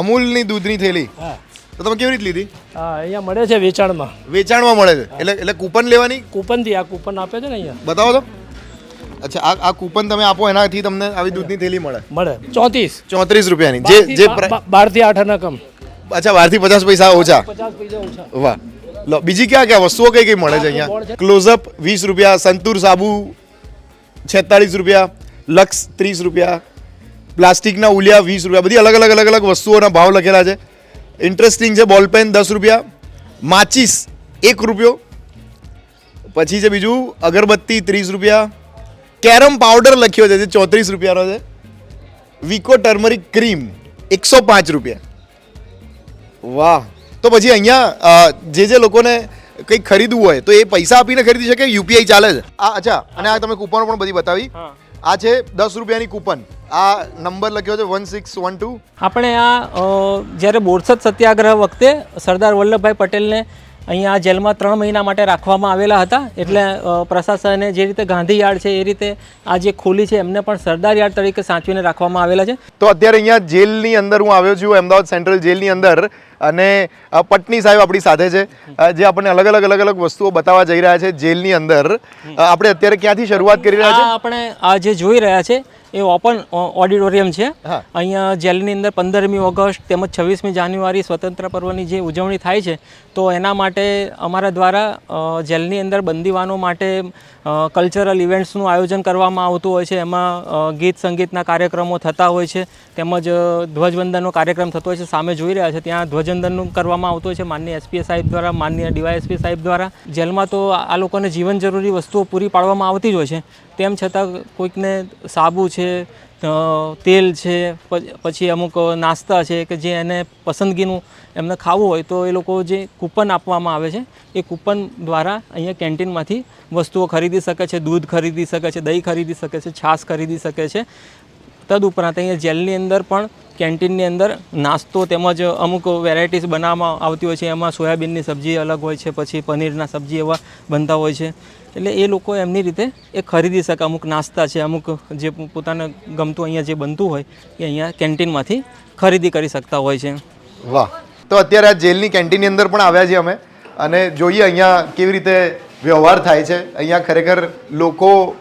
અમૂલની દૂધની થેલી. તો તમે કેવી રીતે લીધી? હા અહીંયા મળે છે વેચાણમાં. વેચાણમાં મળે છે. એટલે એટલે કૂપન લેવાની? કૂપનથી આ કૂપન આપે છે ને અહીંયા. બતાવો તો. અચ્છા આ આ કૂપન તમે આપો એનાથી તમને આવી દૂધની થેલી મળે. મળે. ચોત્રીસ. ચોત્રીસ રૂપિયાની. જે જે બારથી આઠ આના કમ અચ્છા બારથી પચાસ પૈસા ઓછા. પચાસ પૈસા ઓછા. વાહ. લો બીજી ક્યાં ક્યાં વસ્તુઓ કઈ કઈ મળે છે અહીંયા? ક્લોઝઅપ વીસ રૂપિયા સંતૂર સાબુ છેતાળીસ રૂપિયા લક્ષ ત્રીસ રૂપિયા પ્લાસ્ટિકના ઉલિયા વીસ રૂપિયા બધી અલગ અલગ અલગ અલગ વસ્તુઓના ભાવ લખેલા છે. ઇન્ટરેસ્ટિંગ છે બોલપેન દસ રૂપિયા માચીસ એક રૂપિયો. પછી છે બીજું અગરબત્તી ત્રીસ રૂપિયા. કેરમ પાવડર લખ્યો છે જે ચોત્રીસ રૂપિયાનો છે. વિકો ટર્મરિક ક્રીમ એકસો પાંચ રૂપિયા. વાહ. તો પછી અહીંયા જે જે લોકોને કંઈક ખરીદવું હોય તો એ પૈસા આપીને ખરીદી શકે યુપીઆઈ ચાલે છે. આ અચ્છા અને આ તમે કૂપનો પણ બધી બતાવી. આ છે દસ રૂપિયાની કૂપન આ નંબર લખ્યો છે વન સિક્સ વન ટુ. આપણે આ જ્યારે બોરસદ સત્યાગ્રહ વખતે સરદાર વલ્લભભાઈ પટેલને અહીંયા જેલમાં ત્રણ મહિના માટે રાખવામાં આવેલા હતા એટલે પ્રશાસને જે રીતે ગાંધી યાર્ડ છે એ રીતે આ જે ખોલી છે એમને પણ સરદાર યાર્ડ તરીકે સાચવીને રાખવામાં આવેલા છે. તો અત્યારે અહીંયા જેલની અંદર હું આવ્યો છું અમદાવાદ સેન્ટ્રલ જેલની અંદર અને પટની સાહેબ આપણી સાથે છે જે આપણને અલગ અલગ અલગ અલગ વસ્તુઓ બતાવવા જઈ રહ્યા છે જેલની અંદર. આપણે અત્યારે ક્યાંથી શરૂઆત કરી રહ્યા છે? આપણે આ જે જોઈ રહ્યા છે એ ઓપન ઓડિટોરિયમ છે. અહીંયા જેલની અંદર પંદરમી ઓગસ્ટ તેમજ છવ્વીસમી જાન્યુઆરી સ્વતંત્ર પર્વની જે ઉજવણી થાય છે તો એના માટે અમારા દ્વારા જેલની અંદર બંદીવાનો માટે કલ્ચરલ ઇવેન્ટ્સનું આયોજન કરવામાં આવતું હોય છે. એમાં ગીત સંગીતના કાર્યક્રમો થતા હોય છે તેમજ ધ્વજવંદનનો કાર્યક્રમ થતો હોય છે. સામે જોઈ રહ્યા છે ત્યાં ધ્વજવંદનનું કરવામાં આવતું હોય છે માનનીય એસપી સાહેબ દ્વારા માન્ય ડીવાયએસપી સાહેબ દ્વારા. જેલમાં તો આ લોકોને જીવન જરૂરી વસ્તુઓ પૂરી પાડવામાં આવતી જ હોય છે. તેમ છતાં કોઈકને સાબુ છે અ, તેલ છે પછી અમુક નાસ્તા છે કે જે એને પસંદગીનું એમને ખાવું હોય તો એ લોકો જે કૂપન આપવામાં આવે છે એ કૂપન દ્વારા અહીંયા કેન્ટીનમાંથી વસ્તુઓ ખરીદી શકે છે દૂધ ખરીદી શકે છે દહીં ખરીદી શકે છે છાશ ખરીદી શકે છે. તદુપરાંત અહીંયા જેલની અંદર પણ, કેન્ટીનની અંદર નાસ્તો તેમજ અમુક વેરાયટીઝ બનાવવામાં આવતી હોય છે. એમાં સોયાબીનની સબ્જી અલગ હોય છે, પછી પનીરના સબ્જી એવા બનતા હોય છે. એટલે એ લોકો એમની રીતે એ ખરીદી શકે. અમુક નાસ્તા છે, અમુક જે પોતાને ગમતું અહીંયા જે બનતું હોય એ અહીંયા કેન્ટીનમાંથી ખરીદી કરી શકતા હોય છે. વાહ. તો અત્યારે આ જેલની કેન્ટીનની અંદર પણ આવ્યા છીએ અમે. અને જોઈએ અહીંયા કેવી રીતે વ્યવહાર થાય છે. અહીંયા ખરેખર લોકો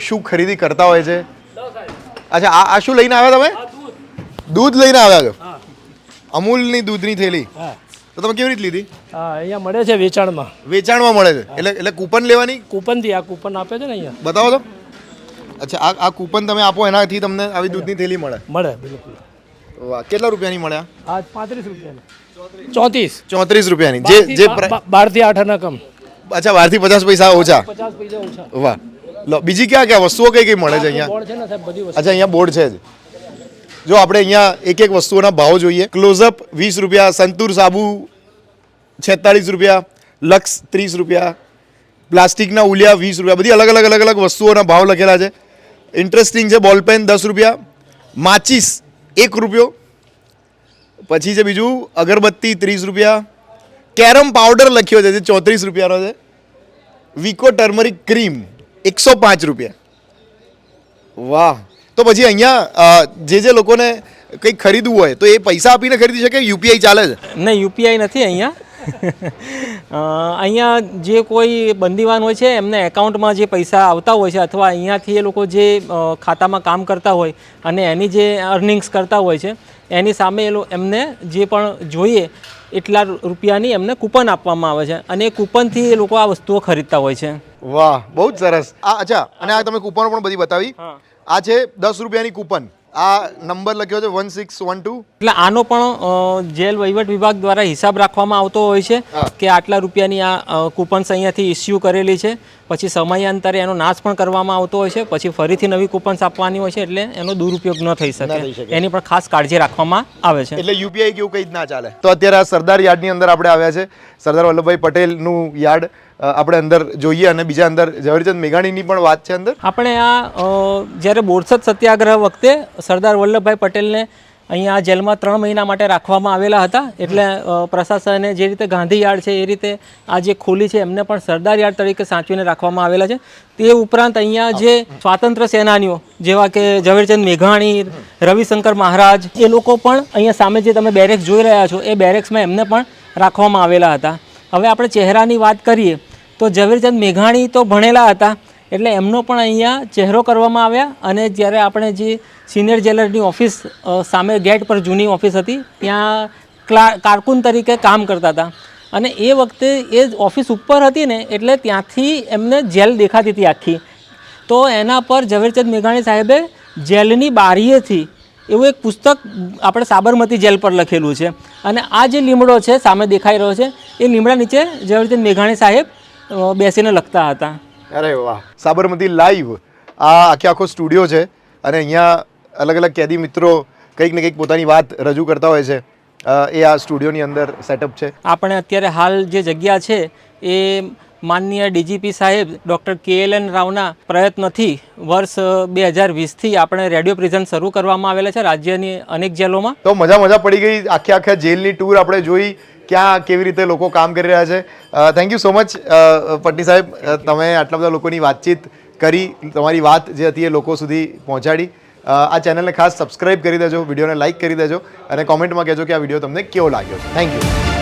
શું ખરીદી કરતા હોય છે. અચ્છા આ આ શું લઈને આવ્યા તમે? દૂધ. લઈને આવ્યા છો? અમૂલની દૂધની થેલી. તો તમે કેવી રીતે લીધી? હા અહીંયા મળે છે વેચાણમાં. વેચાણમાં મળે છે? એટલે એટલે કૂપન લેવાની? કૂપનથી આ કૂપન આપે છે ને અહીંયા. બતાવો તો. અચ્છા આ આ કૂપન તમે આપો એનાથી તમને આવી દૂધની થેલી મળે. મળે બિલકુલ. વાહ કેટલા રૂપિયાની મળ્યા? આ પાંત્રીસ રૂપિયાની. ચોત્રીસ. ચોત્રીસ રૂપિયાની. જે જે બારથી આઠ આના કમ. અચ્છા બારથી પચાસ પૈસા ઓછા. પચાસ પૈસા ઓછા. વાહ. લો બીજી ક્યાં ક્યાં વસ્તુઓ કઈ કઈ મળે છે અહીંયા? બોર્ડ છે ને સાહેબ બધી વસ્તુ અચ્છા અહીંયા બોર્ડ છે જ. જો આપણે અહીંયા એક એક વસ્તુઓના ભાવ જોઈએ. ક્લોઝઅપ વીસ રૂપિયા સંતૂર સાબુ છેતાળીસ રૂપિયા લક્સ ત્રીસ રૂપિયા પ્લાસ્ટિકના ઉલિયા વીસ રૂપિયા બધી અલગ અલગ અલગ અલગ વસ્તુઓના ભાવ લખેલા છે. ઇન્ટરેસ્ટિંગ છે બોલપેન દસ રૂપિયા માચીસ એક રૂપિયો. પછી છે બીજું અગરબત્તી ત્રીસ રૂપિયા કેરમ પાવડર લખ્યો છે જે ચોત્રીસ રૂપિયાનો છે. વિકો ટર્મરિક ક્રીમ એકસો પાંચ રૂપિયા. વાહ. તો પછી અહીંયા જે જે લોકોને કંઈક ખરીદવું હોય તો એ પૈસા આપીને ખરીદી શકે યુપીઆઈ ચાલે છે? નહીં યુપીઆઈ નથી અહીંયા. અહીંયા જે કોઈ બંદીવાન હોય છે એમને એકાઉન્ટમાં જે પૈસા આવતા હોય છે અથવા અહીંયાથી એ લોકો જે ખાતામાં કામ કરતા હોય અને એની જે અર્નિંગ્સ કરતા હોય છે એની સામે એ લો એમને જે પણ જોઈએ એટલા રૂપિયાની એમને કૂપન આપવામાં આવે છે. અને એ કૂપનથી એ લોકો આ વસ્તુઓ ખરીદતા હોય છે. વાહ બહુ જ સરસ. આ અચ્છા અને આ તમે કૂપનો પણ બધી બતાવી. આ છે દસ રૂપિયાની કૂપન. આ નંબર લખ્યો છે વન સિક્સ વન ટુ. એટલે આનો પણ જેલ વહીવટ વિભાગ દ્વારા હિસાબ રાખવામાં આવતો હોય છે કે આટલા રૂપિયાની આ કૂપન્સ અહીંયાથી ઇસ્યુ કરેલી છે. પછી સમયાંતરે એનો નાશ પણ કરવામાં આવતો હોય છે. પછી ફરીથી નવી કૂપન્સ આપવાની હોય છે એટલે એનો દુરુપયોગ ન થઈ. શકે. એની પણ ખાસ કાળજી રાખવામાં આવે છે. એટલે યુપીઆઈ કેવું કંઈ જ ના ચાલે? તો અત્યારે આ સરદાર યાર્ડની અંદર આપણે આવ્યા છે. સરદાર વલ્લભભાઈ પટેલનું યાર્ડ આપણે અંદર જોઈએ અને બીજા અંદર ઝવેરચંદ મેઘાણીની પણ વાત છે અંદર. આપણે આ જ્યારે બોરસદ સત્યાગ્રહ વખતે સરદાર વલ્લભભાઈ પટેલને અહીંયા જેલમાં ત્રણ મહિના માટે રાખવામાં આવેલા હતા. એટલે પ્રશાસને જે રીતે ગાંધી યાર્ડ છે એ રીતે આ જે ખોલી છે એમને પણ સરદાર યાર્ડ તરીકે સાચવીને રાખવામાં આવેલા છે. તે ઉપરાંત અહીંયા જે સ્વાતંત્ર્ય સેનાનીઓ, જેવા કે ઝવેરચંદ મેઘાણી, રવિશંકર મહારાજ, એ લોકો પણ અહીંયા સામે જે તમે બેરેક્સ જોઈ રહ્યા છો, એ બેરેક્સમાં એમને પણ રાખવામાં આવેલા હતા. હવે આપણે ચહેરાની વાત કરીએ, તો ઝવેરચંદ મેઘાણી તો ભણેલા હતા એટલે એમનો પણ અહીંયા ચહેરો કરવામાં આવ્યા અને જ્યારે આપણે જે સિનિયર જેલરની ઓફિસ સામે ગેટ પર જૂની ઓફિસ હતી, ત્યાં ક્લા, કારકુન તરીકે કામ કરતા હતા. અને એ વખતે એ ઓફિસ ઉપર હતી ને, એટલે ત્યાંથી એમને જેલ દેખાતી હતી આખી. તો એના પર ઝવેરચંદ મેઘાણી સાહેબે જેલની બારીએથી એવું એક પુસ્તક આપણે સાબરમતી જેલ પર લખેલું છે. અને આ જે લીમડો છે, સામે દેખાઈ રહ્યો છે, એ લીમડા નીચે ઝવેરચંદ મેઘાણી સાહેબ બેસીને લખતા હતા. અરે વાહ. સાબરમતી લાઈવ આ આખે આખો સ્ટુડિયો છે અને અહીંયા અલગ અલગ કેદી મિત્રો કંઈક ને કંઈક પોતાની વાત રજૂ કરતા હોય છે. એ આ સ્ટુડિયોની અંદર સેટઅપ છે. આપણે અત્યારે હાલ જે જગ્યા છે એ માનનીય ડીજીપી સાહેબ ડૉક્ટર કે એલ એન રાવના પ્રયત્નથી વર્ષ બે હજાર વીસથી આપણે રેડિયો પ્રિઝન શરૂ કરવામાં આવેલા છે રાજ્યની અનેક જેલોમાં. તો મજા મજા પડી ગઈ. આખે આખા જેલની ટૂર આપણે જોઈ. ક્યાં કેવી રીતે લોકો કામ કરી રહ્યા છે? Thank you so much Patni સાહેબ. તમે આટલા બધા લોકોની વાતચીત કરી તમારી વાત જે હતી એ લોકો સુધી પહોંચાડી. આ ચેનલને ખાસ સબસ્ક્રાઇબ કરી દેજો વિડીયોને લાઇક કરી દેજો અને કોમેન્ટમાં કહેજો કે આ વીડિયો તમને કેવો લાગ્યો છે. Thank you